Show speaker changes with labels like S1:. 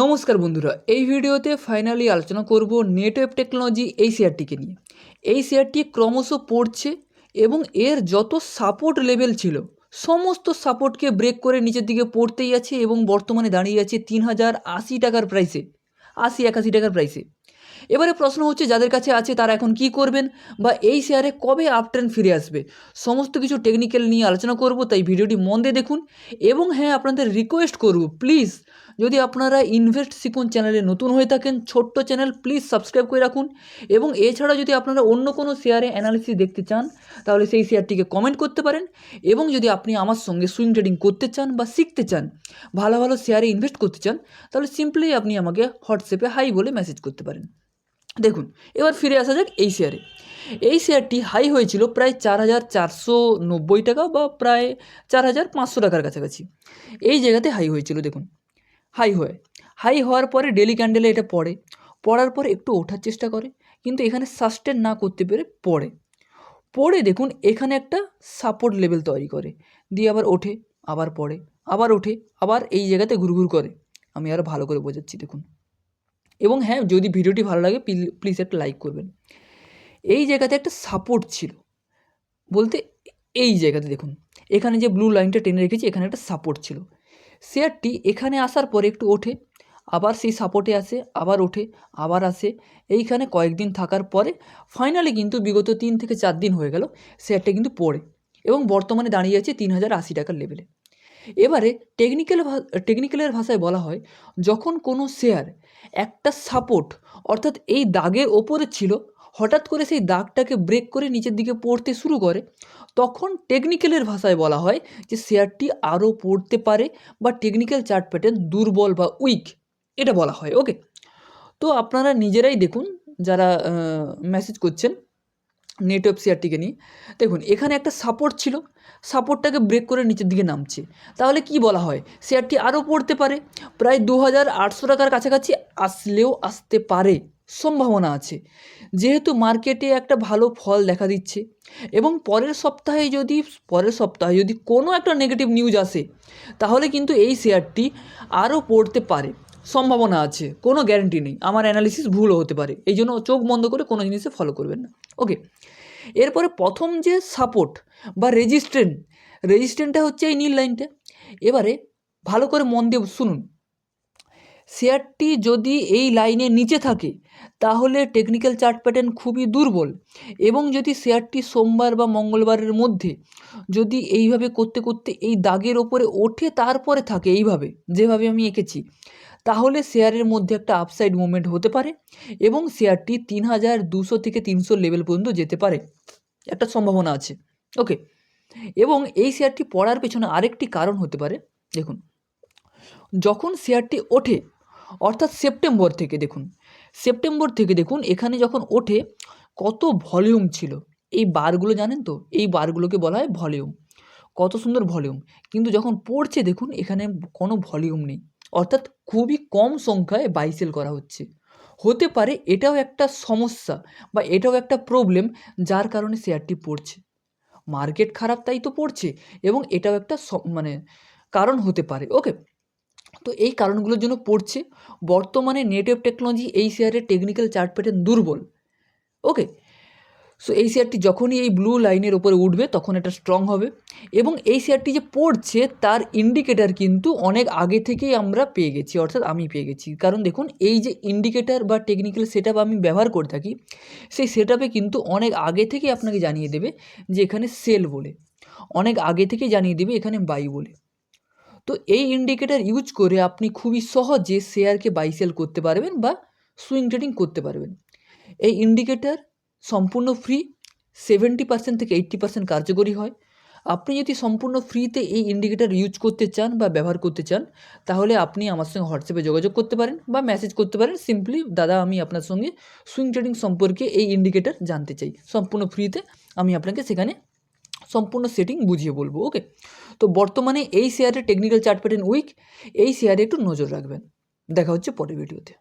S1: নমস্কার বন্ধুরা, এই ভিডিওতে ফাইনালি আলোচনা করব নেটওয়েব টেকনোলজি এই শেয়ারটিকে নিয়ে। এই শেয়ারটি ক্রমশ পড়ছে এবং এর যত সাপোর্ট লেভেল ছিল, সমস্ত সাপোর্টকে ব্রেক করে নিচের দিকে পড়তেই আছে এবং বর্তমানে দাঁড়িয়ে আছে তিন হাজার আশি টাকার প্রাইসে আশি, একাশি টাকার প্রাইসে এবারে প্রশ্ন হচ্ছে, যাদের কাছে আছে তারা এখন কি করবেন বা এই শেয়ারে কবে আপ ট্রেন্ড ফিরে আসবে? সমস্ত কিছু টেকনিক্যাল নিয়ে আলোচনা করব, তাই ভিডিওটি মন দিয়ে দেখুন। এবং হ্যাঁ আপনাদের রিকোয়েস্ট করব প্লিজ যদি আপনারা ইনভেস্ট শিখুন চ্যানেলে নতুন হয়ে থাকেন, ছোট্ট চ্যানেল প্লিজ সাবস্ক্রাইব করে রাখুন এবং এছাড়া যদি আপনারা অন্য কোনো শেয়ারে অ্যানালিসিস দেখতে চান, তাহলে সেই শেয়ারটিকে কমেন্ট করতে পারেন এবং যদি আপনি আমার সঙ্গে সুইং ট্রেডিং করতে চান বা শিখতে চান, ভালো ভালো শেয়ারে ইনভেস্ট করতে চান, তাহলে সিম্পলি আপনি আমাকে হোয়াটসঅ্যাপে হাই বলে মেসেজ করতে পারেন। দেখুন, এবার ফিরে আসা যাক এই শেয়ারে এই শেয়ারটি হাই হয়েছিল প্রায় চার হাজার চারশো নব্বই টাকা বা প্রায় চার হাজার পাঁচশো টাকার কাছাকাছি। এই জায়গাতে হাই হয়েছিল, দেখুন। হাই হয়। হাই হওয়ার পরে ডেলি ক্যান্ডেলে এটা পড়ে। পড়ার পরে একটু ওঠার চেষ্টা করে, কিন্তু এখানে সাস্টেন না করতে পেরে পড়ে। পড়ে দেখুন, এখানে একটা সাপোর্ট লেভেল তৈরি করে। দিয়ে আবার ওঠে, আবার পড়ে, আবার ওঠে, আবার এই জায়গাতে ঘুরঘুর করে। আমি আরও ভালো করে বোঝাচ্ছি, দেখুন। এবং হ্যাঁ যদি ভিডিওটি ভালো লাগে প্লিজ একটা লাইক করবেন। এই জায়গাতে একটা সাপোর্ট ছিল। বলতে এই জায়গাতে দেখুন, এখানে যে ব্লু লাইনটা টেনে রেখেছি, এখানে একটা সাপোর্ট ছিল। শেয়ারটি এখানে আসার পরে একটু ওঠে, আবার সেই সাপোর্টে আসে, আবার ওঠে, আবার আসে। এইখানে কয়েকদিন থাকার পরে ফাইনালি কিন্তু বিগত তিন থেকে চার দিন হয়ে গেল শেয়ারটা কিন্তু পড়ে এবং বর্তমানে দাঁড়িয়ে আছে তিন হাজার আশি টাকার লেভেলে এবারে টেকনিক্যাল টেকনিক্যালের ভাষায় বলা হয়, যখন কোনো শেয়ার একটা সাপোর্ট অর্থাৎ এই দাগের ওপরে ছিল হঠাৎ করে সেই দাগটাকে ব্রেক করে নিচের দিকে পড়তে শুরু করে, তখন টেকনিক্যালের ভাষায় বলা হয় যে শেয়ারটি আরও পড়তে পারে বা টেকনিক্যাল চার্ট প্যাটার্ন দুর্বল বা উইক এটা বলা হয় ওকে তো আপনারা নিজেরাই দেখুন, যারা মেসেজ করছেন নেটওয়ার্ক শেয়ারটিকে নিয়ে, দেখুন এখানে একটা সাপোর্ট ছিল সাপোর্টটাকে ব্রেক করে নিচের দিকে নামছে। তাহলে কি বলা হয়? শেয়ারটি আরও পড়তে পারে, প্রায় দু হাজার আটশো টাকার কাছাকাছি আসলেও আসতে পারে। সম্ভাবনা আছে। যেহেতু মার্কেটে একটা ভালো ফল দেখা দিচ্ছে এবং পরের সপ্তাহে যদি, পরের সপ্তাহে যদি কোনো একটা নেগেটিভ নিউজ আসে, তাহলে কিন্তু এই শেয়ারটি আরও পড়তে পারে। সম্ভাবনা আছে, কোনো গ্যারেন্টি নেই। আমার অ্যানালিসিস ভুলও হতে পারে। এই জন্য চোখ বন্ধ করে কোনো জিনিসে ফলো করবেন না। ওকে এরপরে প্রথম যে সাপোর্ট বা রেজিস্ট্রেন্ট রেজিস্ট্রেন্টটা হচ্ছে এই নীল লাইনটা এবারে ভালো করে মন দিয়ে শুনুন। শেয়ারটি যদি এই লাইনের নিচে থাকে, তাহলে টেকনিক্যাল চার্ট প্যাটার্ন খুবই দুর্বল। এবং যদি শেয়ারটি সোমবার বা মঙ্গলবারের মধ্যে যদি এইভাবে করতে করতে এই দাগের ওপরে ওঠে, তারপরে থাকে এইভাবে, যেভাবে আমি এঁকেছি, তাহলে শেয়ারের মধ্যে একটা আপসাইড মুভমেন্ট হতে পারে এবং শেয়ারটি তিন হাজার দুশো থেকে তিনশো লেভেল পর্যন্ত যেতে পারে। একটা সম্ভাবনা আছে। ওকে এবং এই শেয়ারটি পড়ার পেছনে আরেকটি কারণ হতে পারে। দেখুন, যখন শেয়ারটি ওঠে অর্থাৎ সেপ্টেম্বর থেকে দেখুন, সেপ্টেম্বর থেকে দেখুন এখানে যখন ওঠে কত ভলিউম ছিল। এই বারগুলো জানেন তো? এই বারগুলোকে বলা হয় ভলিউম। কত সুন্দর ভলিউম। কিন্তু যখন পড়ছে দেখুন এখানে কোনো ভলিউম নেই। অর্থাৎ খুবই কম সংখ্যায় বাইসেল করা হচ্ছে। হতে পারে এটাও একটা সমস্যা বা এটাও একটা প্রবলেম যার কারণে শেয়ারটি পড়ছে। মার্কেট খারাপ তাই তো পড়ছে এবং এটাও একটা মানে কারণ হতে পারে। ওকে তো এই কারণগুলোর জন্য পড়ছে। বর্তমানে নেটওয়ার্ক টেকনোলজি এই শেয়ারের টেকনিক্যাল চার্ট প্যাটার্ন দুর্বল। ওকে সো এই শেয়ারটি যখনই এই ব্লু লাইনের ওপরে উঠবে, তখন এটা স্ট্রং হবে। এবং এই শেয়ারটি যে পড়ছে, তার ইন্ডিকেটার কিন্তু অনেক আগে থেকেই আমরা পেয়ে গেছি, অর্থাৎ আমি পেয়ে গেছি। কারণ দেখুন, এই যে ইন্ডিকেটার বা টেকনিক্যাল সেট আমি ব্যবহার করে থাকি, সেই সেট কিন্তু অনেক আগে থেকেই আপনাকে জানিয়ে দেবে যে এখানে সেল বলে। অনেক আগে থেকেই জানিয়ে দেবে এখানে বাই বলে। তো এই ইন্ডিকেটার ইউজ করে আপনি খুবই সহজে শেয়ারকে বাই সেল করতে পারবেন বা সুইং ট্রেডিং করতে পারবেন। এই ইন্ডিকেটার সম্পূর্ণ ফ্রি সেভেন্টি পার্সেন্ট থেকে এইট্টি পার্সেন্ট কার্যকরী হয়। আপনি যদি সম্পূর্ণ ফ্রিতে এই ইন্ডিকেটার ইউজ করতে চান বা ব্যবহার করতে চান, তাহলে আপনি আমার সঙ্গে হোয়াটসঅ্যাপে যোগাযোগ করতে পারেন বা মেসেজ করতে পারেন। সিম্পলি দাদা, আমি আপনার সঙ্গে সুইং ট্রেডিং সম্পর্কে এই ইন্ডিকেটার জানতে চাই। সম্পূর্ণ ফ্রিতে আমি আপনাকে সেখানে সম্পূর্ণ সেটিং বুঝিয়ে বলব ওকে তো বর্তমানে এই শেয়ারের টেকনিক্যাল চার্ট প্যাটার্ন উইক এই শেয়ারে একটু নজর রাখবেন। দেখা হচ্ছে পরের ভিডিওতে